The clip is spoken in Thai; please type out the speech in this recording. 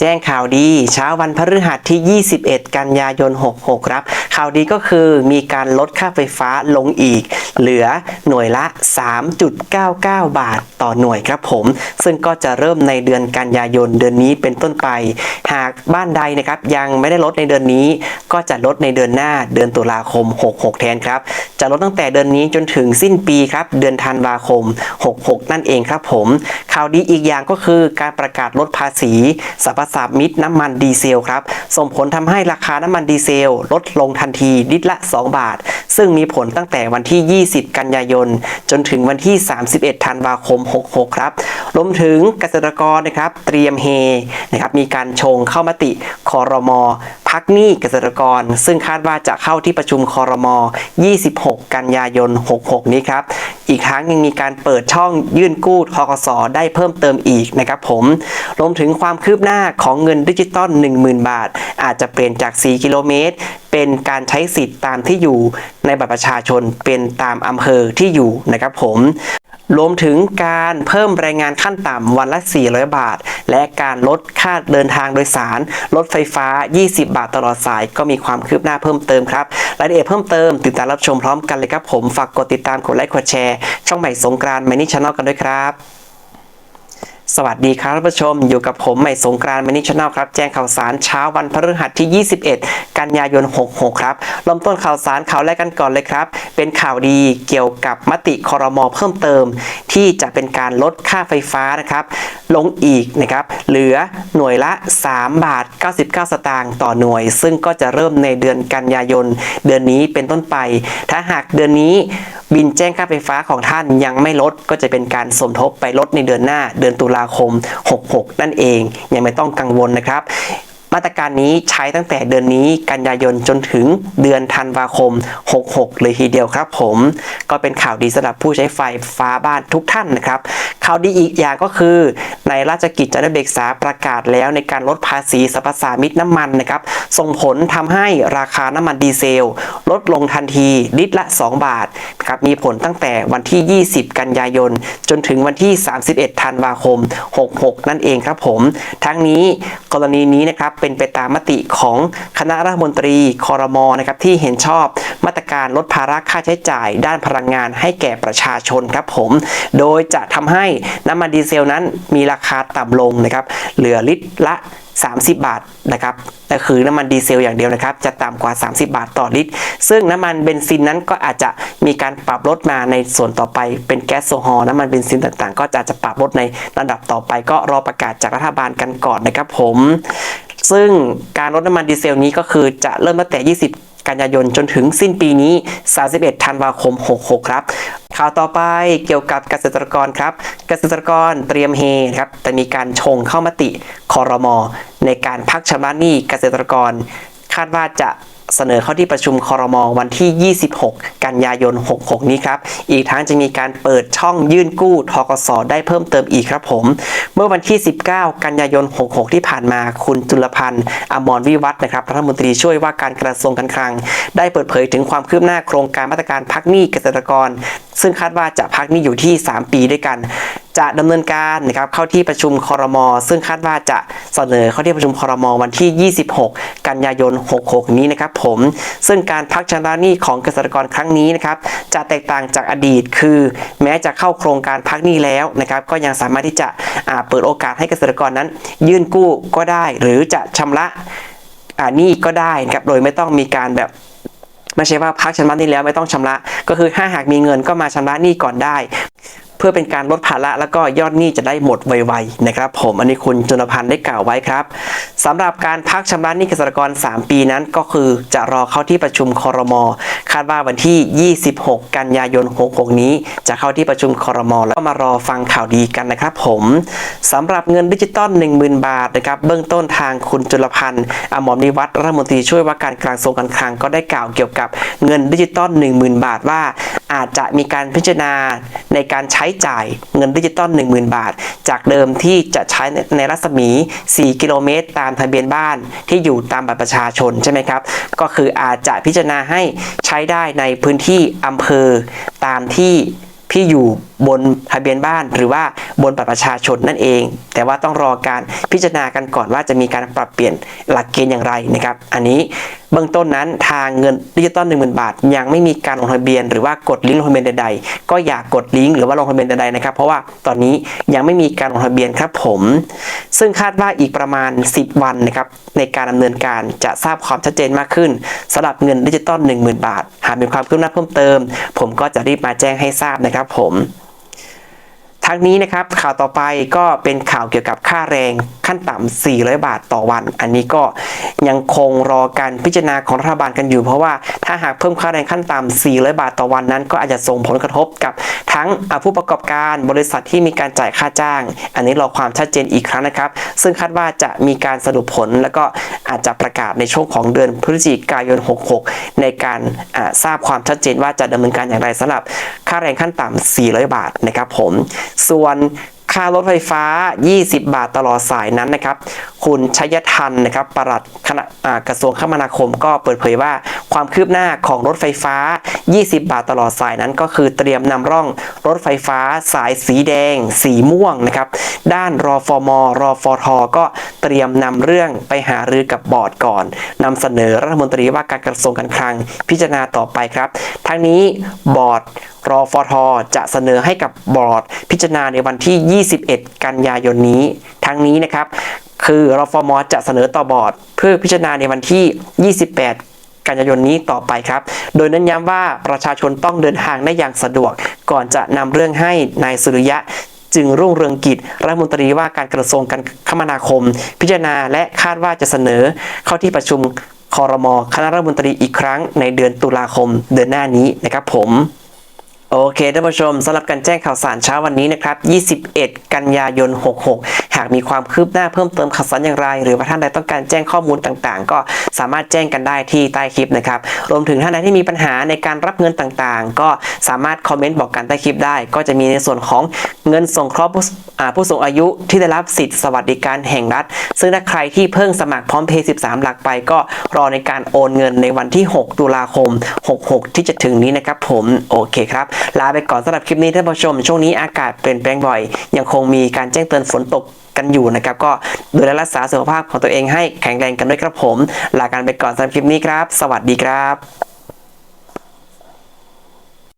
แจ้งข่าวดี เช้าวันพฤหัสที่ 21 กันยายน 66 ครับ ข่าวดีก็คือมีการลดค่าไฟฟ้าลงอีก เหลือหน่วยละ 3.99 บาทต่อหน่วยครับผม ซึ่งก็จะเริ่มในเดือนกันยายนเดือนนี้เป็นต้นไป หากบ้านใดนะครับยังไม่ได้ลดในเดือนนี้ ก็จะลดในเดือนหน้าเดือนตุลาคม 66 แทนครับ จะลดตั้งแต่เดือนนี้จนถึงสิ้นปีครับ เดือนธันวาคม 66 นั่นเองครับผม ข่าวดีอีกอย่างก็คือการประกาศลดภาษีสรรพสามิตน้ำมันดีเซลครับส่งผลทำให้ราคาน้ำมันดีเซลลดลงทันทีลิตรละ 2 บาทซึ่งมีผลตั้งแต่วันที่ 20 กันยายน จนถึงวันที่ 31 ธันวาคม 66 ครับ รวมถึงเกษตรกรนะครับเตรียมเฮนะครับมีการชงเข้ามติคอรมอพักหนี้เกษตรกร ซึ่งคาดว่าจะเข้าที่ประชุมคอรมอ26 กันยายน 66 นี้ครับ อีกทั้งยังมีการเปิดช่องยื่นกู้ทกสได้เพิ่มเติมอีกนะครับผม รวมถึงความคืบหน้าของเงินดิจิตอล10,000 บาท อาจจะเปลี่ยนจาก 4 กิโลเมตร เป็นการใช้สิทธิ์ตามที่อยู่ในบัตรประชาชนเป็นตามอำเภอที่อยู่นะครับผมรวมถึงการเพิ่มแรงงานขั้นต่ำวันละ 400 บาท และการลดค่าเดินทางโดยสาร รถไฟฟ้า 20 บาทตลอดสาย ก็มีความคืบหน้าเพิ่มเติมครับ รายละเอียดเพิ่มเติม ติดตามรับชมพร้อมกันเลยครับผม ฝากกดติดตาม กดไลค์ กดแชร์ ช่องใหม่สงกรานต์แมนี่ชาแนลกันด้วยครับ สวัสดีครับท่านผู้ชม อยู่กับผมใหม่สงกรานต์มณิชแนลครับ แจ้งข่าวสารเช้าวันพฤหัสที่ 21 กันยายน 66 ครับเริ่มต้นข่าวสารข่าวแรกกันก่อนเลยครับ เป็นข่าวดีเกี่ยวกับมติคอรมอเพิ่มเติม ที่จะเป็นการลดค่าไฟฟ้านะครับลงอีกนะครับ เหลือหน่วยละ 3 บาท 99 สตางค์ต่อหน่วย ซึ่งก็จะเริ่มในเดือนกันยายน เดือนนี้เป็นต้นไป ถ้าหากเดือนนี้บินแจ้งค่าไฟฟ้าของท่านยังไม่ลดก็จะเป็นการสมทบไปลดในเดือนหน้าเดือนตุลาคม 66 นั่นเอง ยังไม่ต้องกังวลนะครับมาตรการนี้ใช้ตั้งแต่เดือนนี้กันยายนจนถึงเดือนธันวาคม 66 เลยทีเดียวครับผม ก็เป็นข่าวดีสำหรับผู้ใช้ไฟฟ้าบ้านทุกท่านนะครับ ข่าวดีอีกอย่างก็คือ ในราชกิจจานุเบกษาประกาศแล้วในการลดภาษีสรรพสามิตน้ำมันนะครับ ส่งผลทำให้ราคาน้ำมันดีเซล ลดลงทันทีลิตรละ 2 บาทครับมีผลตั้งแต่วันที่ 20 กันยายน จนถึงวันที่ 31 ธันวาคม 66 นั่นเองครับผม ทั้งนี้กรณีนี้นะครับเป็นไปตามมติของคณะรัฐมนตรีคอรมอนะครับที่เห็นชอบมาตรการลดภาระค่าใช้จ่ายด้านพลังงานให้แก่ประชาชนครับผม โดยจะทำให้น้ำมันดีเซลนั้นมีราคาต่ำลงนะครับ เหลือลิตรละ 30 บาทนะครับแต่คือน้ำมันดีเซลอย่างเดียวนะครับ จะต่ำกว่า 30 บาทต่อลิตร ซึ่งน้ำมันเบนซินนั้นก็อาจจะมีการปรับลดมาในส่วนต่อไปเป็นแก๊สโซฮอล์น้ำมันเบนซินต่างๆ ก็จะจะปรับลดในระดับต่อไป ก็รอประกาศจากรัฐบาลกันก่อนนะครับผม ซึ่งการลดน้ำมันดีเซลนี้ก็คือจะเริ่มตั้งแต่ 20 กันยายนจนถึงสิ้นปีนี้ 31 ธันวาคม 66 ครับ ข่าวต่อไปเกี่ยวกับเกษตรกรครับ เกษตรกรเตรียมเฮครับแต่มีการชงเข้ามติคอรมอในการพักชำระหนี้เกษตรกร คาดว่าจะ เสนอเข้าที่ประชุมคอรมอวันที่ 26 กันยายน 66 นี้ครับ อีกทั้งจะมีการเปิดช่องยื่นกู้ทกสได้เพิ่มเติมอีกครับผม เมื่อวันที่ 19 กันยายน 66 ที่ผ่านมาคุณจุลพันธ์อมรวิวัฒน์นะครับรัฐมนตรีช่วยว่าการกระทรวงการคลัง ได้เปิดเผยถึงความคืบหน้าโครงการมาตรการพักหนี้เกษตรกร ซึ่งคาดว่าจะพักหนี้อยู่ที่ 3 ปีด้วยกัน จะดำเนินการนะครับเข้าที่ประชุมคอรมอซึ่งคาดว่าจะเสนอเข้าที่ประชุมคอรมอวันที่ 26 กันยายน 66 นี้นะครับผมซึ่งการพักชำระหนี้ของเกษตรกรครั้งนี้นะครับจะแตกต่างจากอดีตคือ แม้จะเข้าโครงการพักหนี้แล้วนะครับก็ยังสามารถที่จะเปิดโอกาสให้เกษตรกรนั้น ยื่นกู้ก็ได้ หรือจะชำระหนี้ก็ได้นะครับโดยไม่ต้องมีการแบบไม่ใช่ว่าพักชำระหนี้แล้วไม่ต้องชำระ ก็คือถ้าหากมีเงินก็มาชำระหนี้ก่อนได้ เพื่อเป็นการลดภาระแล้วก็ยอดหนี้จะได้หมดไวๆนะครับผมอันนี้คุณจุลพันธ์ได้กล่าวไว้ครับสำหรับการพักชำระหนี้เกษตรกร 3 ปีนั้นก็คือจะรอเข้าที่ประชุมคอรมอคาดว่าวันที่ 26 กันยายน 66 นี้ จะเข้าที่ประชุมคอรมอแล้วก็มารอฟังข่าวดีกันนะครับผมสำหรับเงินดิจิตอล10,000 บาทนะครับเบื้องต้นทางคุณจุลพันธ์อมรนิวัฒน์รัฐมนตรีช่วยว่าการกลางทรวงการคลังก็ได้กล่าวเกี่ยวกับเงินดิจิตอล10,000 บาทว่า อาจจะมีการพิจารณาในการใช้จ่ายเงินดิจิตอล10,000 บาท จากเดิมที่จะใช้ในรัศมี 4 กิโลเมตร ตามทะเบียนบ้านที่อยู่ตามบัตรประชาชนใช่ไหมครับ ก็คืออาจจะพิจารณาให้ใช้ได้ในพื้นที่อำเภอตามที่พี่อยู่ บนทะเบียนบ้านหรือว่าบนบัตรประชาชนนั่นเอง แต่ว่าต้องรอการพิจารณากันก่อนว่าจะมีการปรับเปลี่ยนหลักเกณฑ์อย่างไรนะครับ อันนี้เบื้องต้นนั้นทางเงินดิจิตอล10,000 บาท ยังไม่มีการลงทะเบียน หรือว่ากดลิงก์ลงทะเบียนใดๆ ก็อย่ากกดลิงก์หรือว่าลงทะเบียนใดๆนะครับ เพราะว่าตอนนี้ยังไม่มีการลงทะเบียนครับผม ซึ่งคาดว่าอีกประมาณ 10 วันนะครับในการดำเนินการจะทราบความชัดเจนมากขึ้นสำหรับเงินดิจิตอล10,000 บาท หากมีความคืบหน้าเพิ่มเติม ผมก็จะรีบมาแจ้งให้ทราบนะครับผม ทั้งนี้นะครับข่าวต่อไปก็เป็นข่าวเกี่ยวกับค่าแรง ขั้นต่ำ400 บาทต่อวัน อันนี้ก็ยังคงรอการพิจารณาของรัฐบาลกันอยู่ เพราะว่าถ้าหากเพิ่มค่าแรงขั้นต่ำ400 บาทต่อวันนั้น ก็อาจจะส่งผลกระทบกับทั้งผู้ประกอบการบริษัทที่มีการจ่ายค่าจ้าง อันนี้รอความชัดเจนอีกครั้งนะครับ ซึ่งคาดว่าจะมีการสรุปผลแล้วก็อาจจะประกาศในช่วงของเดือนพฤศจิกายน 66 ในการทราบความชัดเจนว่าจะดำเนินการอย่างไรสำหรับ ค่าแรงขั้นต่ำ400 บาทนะครับผม ส่วน ค่ารถไฟฟ้า 20 บาทตลอดสายนั้นนะครับ คุณชัยทันนะครับปลัดคณะกระทรวงคมนาคมก็เปิดเผยว่า ความคืบหน้าของรถไฟฟ้า 20 บาทตลอดสายนั้น ก็คือเตรียมนำร่องรถไฟฟ้าสายสีแดง สีม่วงนะครับ ด้านรอฟมรอฟทก็เตรียมนำเรื่องไปหารือกับบอร์ดก่อนนำเสนอรัฐมนตรีว่าการกระทรวงการคลังพิจารณาต่อไปครับ ทั้งนี้บอร์ดรอฟทจะเสนอให้กับบอร์ดพิจารณาในวันที่ 20 21 กันยายนนี้ ทั้งนี้นะครับ คือรอฟมจะเสนอต่อบอร์ด เพื่อพิจารณาในวันที่ 28กันยายนนี้ต่อไปครับ โดยเน้นย้ำว่าประชาชนต้องเดินทางได้อย่างสะดวก ก่อนจะนำเรื่องให้นายสุริยะ จึงรุ่งเรืองกิจรัฐมนตรีว่าการกระทรวงการคมนาคม พิจารณาและคาดว่าจะเสนอ เข้าที่ประชุมคอรมอคณะรัฐมนตรีอีกครั้งในเดือนตุลาคมเดือนหน้านี้นะครับผม โอเคท่านผู้ชมสำหรับการแจ้งข่าวสารเช้าวันนี้นะครับ 21 กันยายน 66ากมีความคืบหน้าเพิ่มเติมข่าวสารอย่างไร หรือว่าท่านใดต้องการแจ้งข้อมูลต่างๆ ก็สามารถแจ้งกันได้ที่ใต้คลิปนะครับ รวมถึงท่านใดที่มีปัญหาในการรับเงินต่างๆ ก็สามารถคอมเมนต์บอกกันใต้คลิปได้ ก็จะมีในส่วนของเงินส่งเคราะห์ผู้อ่าผู้สูงอายุที่ได้รับสิทธิสวัสดิการแห่งรัฐ ซึ่งถ้าใครที่เพิ่งสมัครพร้อมเพย์13 หลักไปก็รอในการโอนเงินในวันที่ 6 ตุลาคม 66 ที่จะถึงนี้นะครับผมโอเคครับ ลาไปก่อนสำหรับคลิปนี้ท่านผู้ชม ช่วงนี้อากาศเปลี่ยนแปลงบ่อย ยังคงมีการแจ้งเตือนฝนตก กันอยู่นะครับ ก็ดูแลรักษาสุขภาพของตัวเองให้แข็งแรงกันด้วยครับผม ลากันไปก่อนสำหรับคลิปนี้ครับ สวัสดีครับ